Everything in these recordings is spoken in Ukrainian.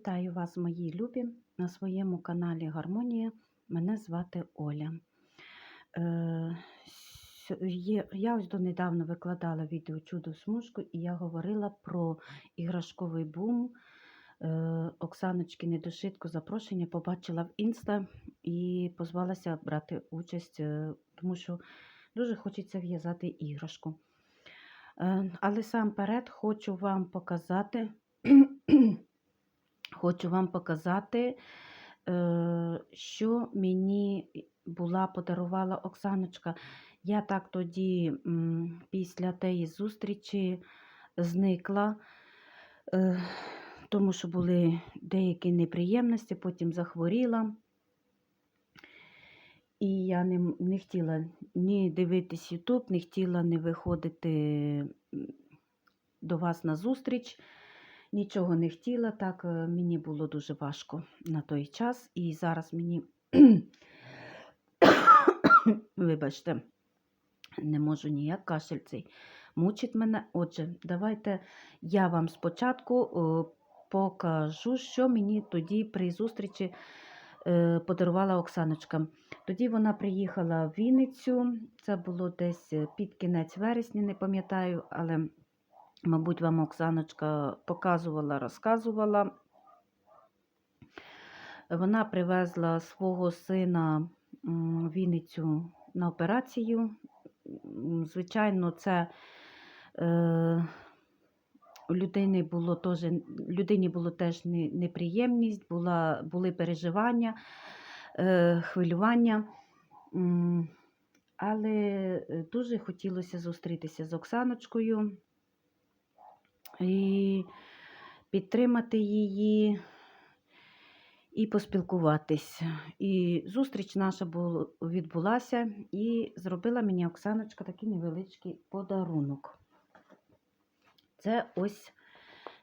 Вітаю вас, мої любі, на своєму каналі Гармонія. Мене звати Оля. Е, я ось донедавна викладала відео Чудо смужку, і я говорила про іграшковий бум. Е, Оксаночки Недошитко запрошення побачила в інста і позвалася брати участь, е, тому що дуже хочеться в'язати іграшку. Але сам перед хочу вам показати. Хочу вам показати, е, що мені була подарувала Оксаночка. Я так тоді, після тієї зустрічі, зникла, е, тому що були деякі неприємності, потім захворіла. І я не, не хотіла ні дивитись Ютуб, не хотіла не виходити до вас на зустріч. Нічого не хотіла, так е, мені було дуже важко на той час. І зараз мені, вибачте, не можу ніяк кашель цей мучить мене. Отже, давайте я вам спочатку е, покажу, що мені тоді при зустрічі е, подарувала Оксаночка. Тоді вона приїхала в Вінницю, це було десь під кінець вересня, не пам'ятаю, але. Мабуть, вам Оксаночка показувала, розказувала. Вона привезла свого сина в Вінницю на операцію. Звичайно, це е, людини було теж, людині було теж не- неприємність, була, були переживання, е, хвилювання. Але е, дуже хотілося зустрітися з Оксаночкою і підтримати її і поспілкуватися. І зустріч наша відбулася, і зробила мені Оксаночка такий невеличкий подарунок. Це ось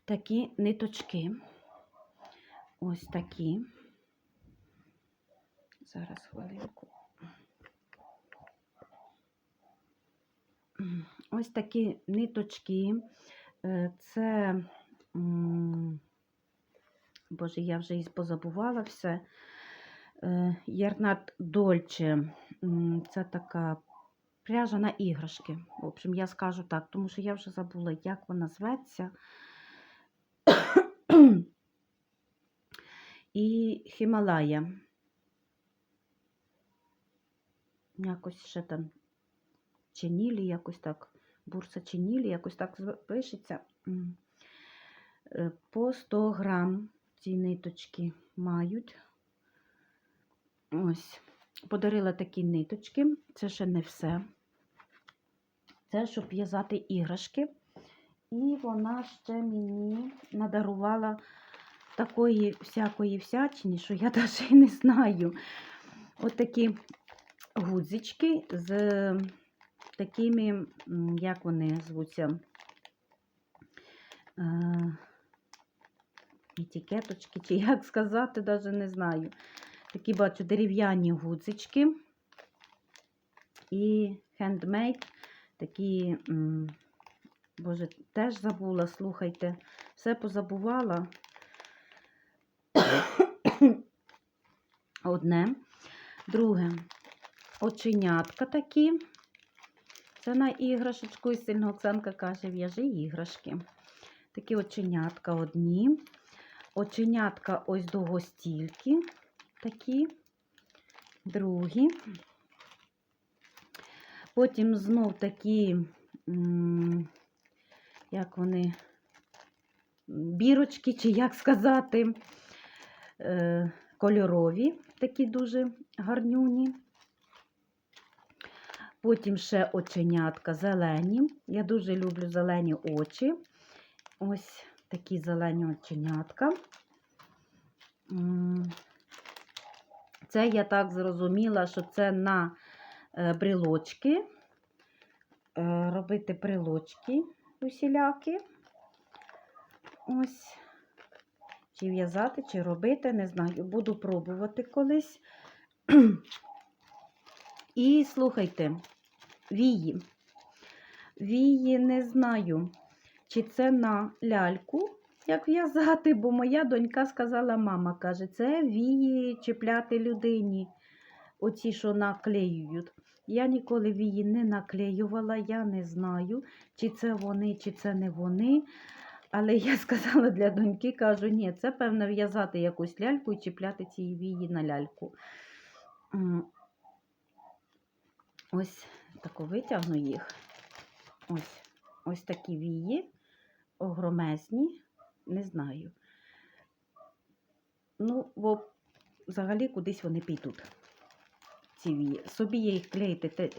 такі ниточки. Ось такі. Зараз хвилинку. Ось такі ниточки. Е, Це, боже, я вже і позабувала все. Е, Ярнат Дольче. Це така пряжа на іграшки. В общем, я скажу так, тому що я вже забула, як вона зветься. І Хімалая. Якось ще там Ченілі, якось так. Бурса Ченілі, якось так пишеться. Е, По 100 грам ці ниточки мають. Ось. Подарила такі ниточки. Це ще не все. Це щоб в'язати іграшки. І вона ще мені надарувала такої всякої всячини, що я навіть не знаю. От такі гудзички з такими, як вони звуться, е, етикеточки, чи як сказати, навіть не знаю. Такі бачу дерев'яні гудзички і хендмейд, такі, боже, теж забула, слухайте, все позабувала. Одне. Друге, оченятка такі. Це на іграшечку, і сильно Оксанка каже, в'яжи іграшки. Такі оченятка одні. Оченятка ось довгостільки. Такі. Другі. Потім знов такі, як вони, бірочки, чи як сказати, е, кольорові, такі дуже гарнюні. Потім ще оченятка зелені. Я дуже люблю зелені очі. Ось такі зелені оченятка. Це я так зрозуміла, що це на е, брелочки. Е, Робити брелочки усілякі. Ось. Чи в'язати, чи робити, не знаю. Буду пробувати колись. І слухайте, вії. Вії не знаю, чи це на ляльку, як в'язати, бо моя донька сказала, мама каже, це вії чіпляти людині, оці, що наклеюють. Я ніколи вії не наклеювала, я не знаю, чи це вони, чи це не вони. Але я сказала для доньки, кажу, ні, це певно в'язати якусь ляльку і чіпляти ці вії на ляльку. Ось тако витягну їх. Ось, ось такі вії, огромезні, не знаю. Ну, бо взагалі кудись вони підуть. Ці вії. Собі я їх клеїти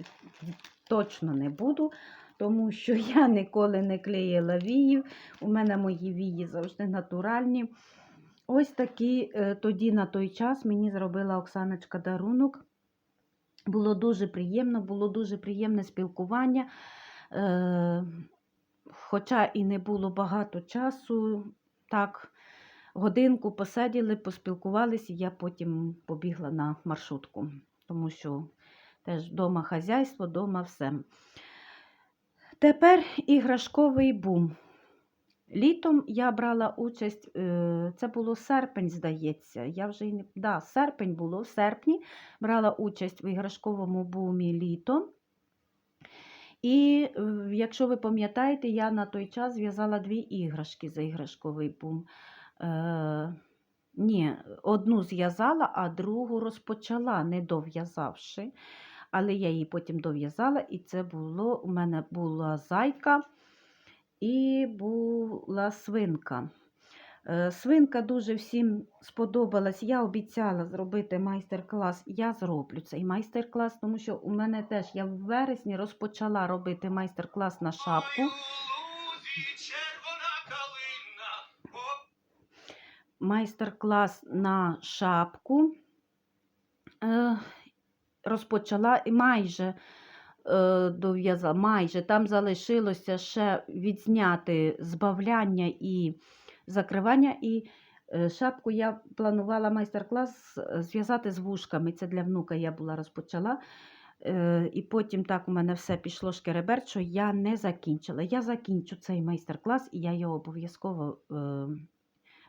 точно не буду, тому що я ніколи не клеїла віїв. У мене мої вії завжди натуральні. Ось такі е, тоді на той час мені зробила Оксаночка дарунок. Було дуже приємно, було дуже приємне спілкування. Е, хоча і не було багато часу, так, годинку посиділи, поспілкувалися, я потім побігла на маршрутку, тому що теж вдома хазяйство, вдома все. Тепер іграшковий бум. Літом я брала участь, е, це було серпень, здається. Я вже й не да, серпень було в серпні. Брала участь в іграшковому бумі літом. І е, якщо ви пам'ятаєте, я на той час зв'язала дві іграшки за іграшковий бум. Е, ні, одну зв'язала, а другу розпочала, не дов'язавши. Але я її потім дов'язала, і це було у мене була зайка і була свинка. Е, Свинка дуже всім сподобалась. Я обіцяла зробити майстер-клас. Я зроблю цей майстер-клас, тому що у мене теж я в вересні розпочала робити майстер-клас на шапку. Майстер-клас на шапку. Е, Розпочала і майже дов'язала, майже там залишилося ще відзняти збавляння і закривання. І е, шапку я планувала майстер-клас е, зв'язати з вушками. Це для внука я була розпочала. Е, І потім так у мене все пішло шкереберт, що я не закінчила. Я закінчу цей майстер-клас, і я його обов'язково е,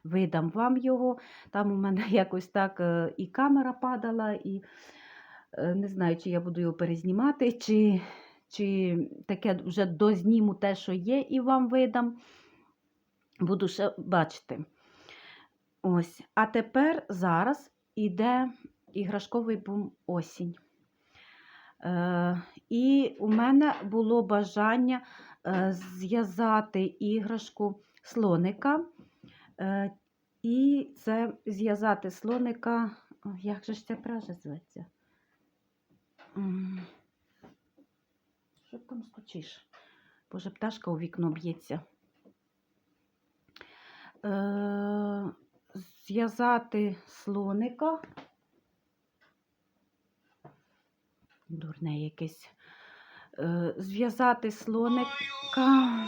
видам вам його. Там у мене якось так е, і камера падала, і е, не знаю, чи я буду його перезнімати, чи, чи таке вже дозніму те, що є, і вам видам. Буду ще бачити. Ось. А тепер зараз іде іграшковий бум осінь. Е, і у мене було бажання е, зв'язати іграшку слоника. Е, і це зв'язати слоника. Як же ж ця пряжа зветься? Що там стучиш? Боже, пташка у вікно б'ється. Е, зв'язати слоника. Дурне якесь. Е, зв'язати слоника.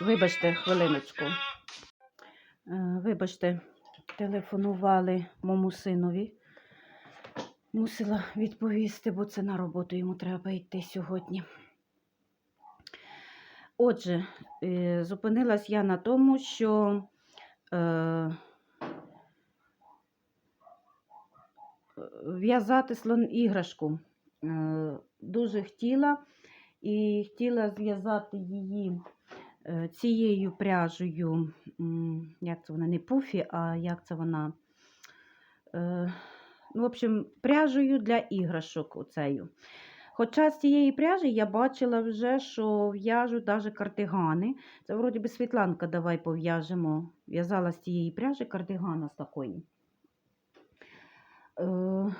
Вибачте, хвилиночку. Е, Вибачте, телефонували моєму синові. Мусила відповісти, бо це на роботу йому треба йти сьогодні. Отже, е, зупинилась я на тому, що е, в'язати слон іграшку е, дуже хотіла і хотіла зв'язати її е, цією пряжею, як це вона, не пуфі, а як це вона. Е, в общем, пряжею для іграшок оцею. Хоча з цієї пряжі я бачила вже, що в'яжуть навіть кардигани. Це вроді би Світланка, давай пов'яжемо. В'язала з цієї пряжі кардигана з такої. Е,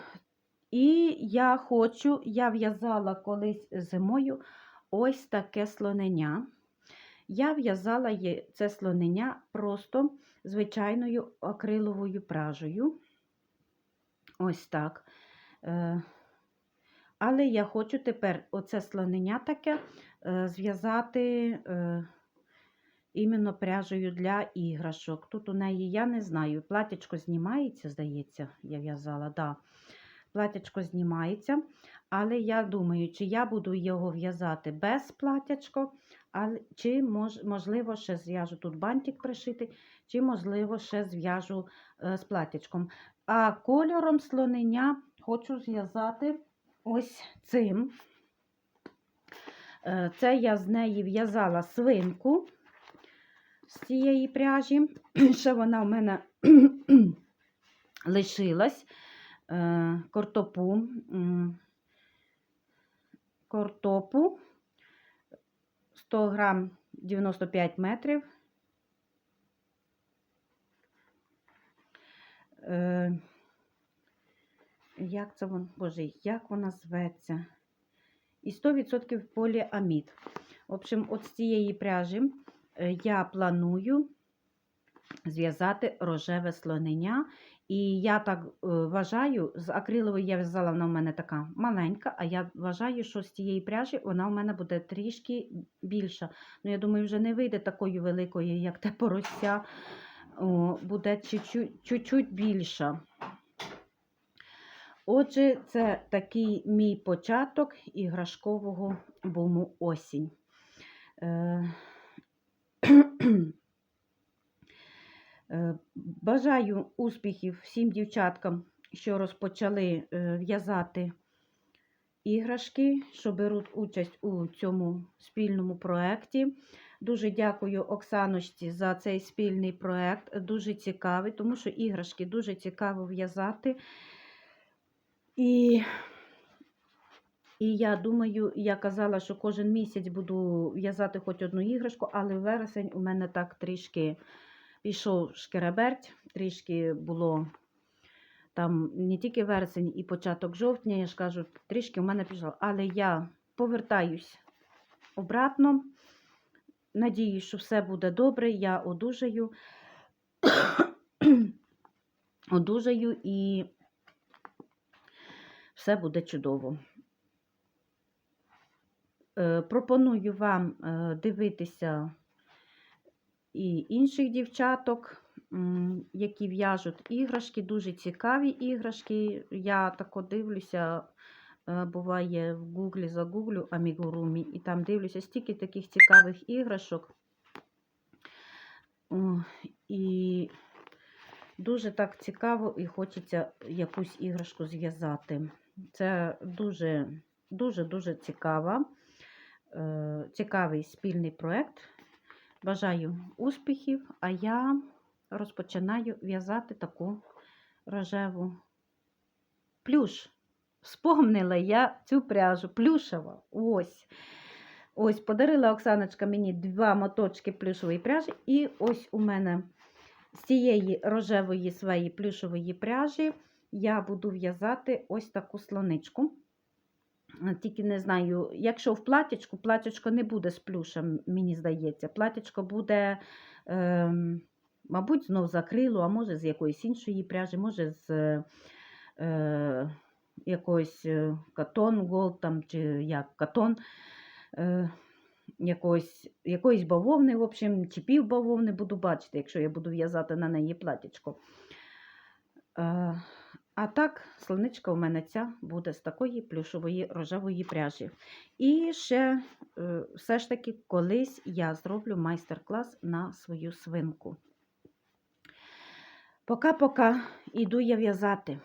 і я хочу, я в'язала колись зимою ось таке слонення. Я в'язала це слонення просто звичайною акриловою пряжею. Ось так. Е, але я хочу тепер оце слонення таке е, зв'язати е, іменно пряжею для іграшок. Тут у неї, я не знаю, платячко знімається, здається, я в'язала, да. Платячко знімається, але я думаю, чи я буду його в'язати без платячко, чи можливо ще зв'яжу тут бантик пришити, чи можливо ще зв'яжу з платячком. А кольором слонення хочу зв'язати ось цим. Е, Це я з неї в'язала свинку з цієї пряжі. Ще вона в мене лишилась. Е, Кортопу. Кортопу 100 грам 95 метрів. Е, Як це вон, боже, як вона зветься? І 100% поліамід. В общем, от з цієї пряжі е, я планую зв'язати рожеве слонення. І я так е, вважаю, з акрилової я в'язала, вона в мене така маленька, а я вважаю, що з цієї пряжі вона в мене буде трішки більша. Ну, я думаю, вже не вийде такою великою, як те порося. Буде чуть-чуть, чуть-чуть більша. Отже, це такий мій початок іграшкового буму осінь. Е, Е, Бажаю успіхів всім дівчаткам, що розпочали е, в'язати іграшки, що беруть участь у цьому спільному проєкті. Дуже дякую Оксаночці за цей спільний проєкт. Дуже цікавий, тому що іграшки дуже цікаво в'язати. І, і я думаю, я казала, що кожен місяць буду в'язати хоч одну іграшку, але вересень у мене так трішки пішов шкереберть, трішки було там не тільки вересень і початок жовтня, я ж кажу, трішки в мене пішло. Але я повертаюсь обратно. Надіюсь, що все буде добре, я одужаю. одужаю і все буде чудово. Е, Пропоную вам е, дивитися і інших дівчаток, які в'яжуть іграшки, дуже цікаві іграшки. Я тако дивлюся, буває в гуглі загуглю амігурумі, і там дивлюся стільки таких цікавих іграшок. І дуже так цікаво і хочеться якусь іграшку зв'язати. Це дуже дуже дуже цікава, е, цікавий спільний проєкт. Бажаю успіхів, а я розпочинаю в'язати таку рожеву плюш. Вспомнила я цю пряжу плюшева. Ось. Ось подарила Оксаночка мені два моточки плюшової пряжі. І ось у мене з цієї рожевої своєї плюшової пряжі я буду в'язати ось таку слоничку. Тільки не знаю, якщо в платячку, платячко не буде з плюшем, мені здається. Платячко буде, е, мабуть, знов з акрилу, а може з якоїсь іншої пряжі, може з е, якоїсь е, катон голд там, чи як катон, е, якоїсь, якоїсь бавовни, в общем, чи півбавовни буду бачити, якщо я буду в'язати на неї платячко. Е, а так, слоничка у мене ця буде з такої плюшової рожевої пряжі. І ще все ж таки колись я зроблю майстер-клас на свою свинку. Пока-пока іду я в'язати.